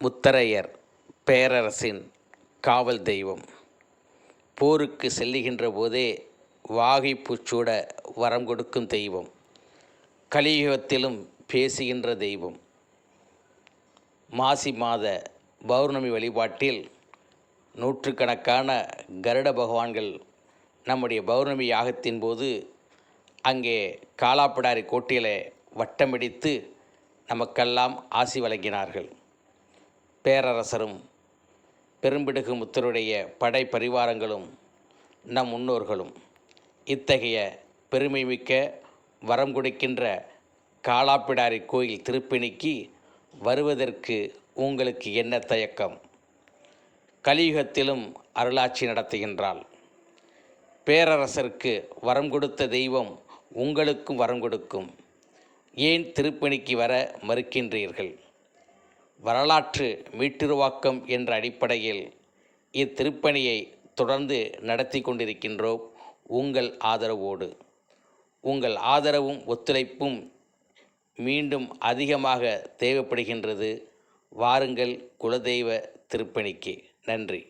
முத்தரையர் பேரரசின் காவல் தெய்வம். போருக்கு செல்லுகின்ற போதே வாகை பூச்சூட வரம் கொடுக்கும் தெய்வம். கலியுகத்திலும் பேசுகின்ற தெய்வம். மாசி மாத பௌர்ணமி வழிபாட்டில் நூற்றுக்கணக்கான கருட பகவான்கள் நம்முடைய பௌர்ணமி யாகத்தின் போது அங்கே காலாப்பிடாரி கோட்டையிலே வட்டமிடித்து நமக்கெல்லாம் ஆசி வழங்கினார்கள். பேரரசரும் பெரும்பிடுகு முத்தருடைய படை பரிவாரங்களும் நம் முன்னோர்களும் இத்தகைய பெருமை மிக்க வரம் கொடுக்கின்ற காலாப்பிடாரி கோயில் திருப்பணிக்கு வருவதற்கு உங்களுக்கு என்ன தயக்கம்? கலியுகத்திலும் அருளாட்சி நடத்துகின்றாள். பேரரசருக்கு வரம் கொடுத்த தெய்வம் உங்களுக்கும் வரம் கொடுக்கும். ஏன் திருப்பணிக்கு வர மறுக்கின்றீர்கள்? வரலாற்று மீட்டுருவாக்கம் என்ற அடிப்படையில் இத்திருப்பணியை தொடர்ந்து நடத்தி கொண்டிருக்கின்றோம். உங்கள் ஆதரவோடு. உங்கள் ஆதரவும் ஒத்துழைப்பும் மீண்டும் அதிகமாக தேவைப்படுகின்றது. வாருங்கள் குலதெய்வ திருப்பணிக்கு. நன்றி.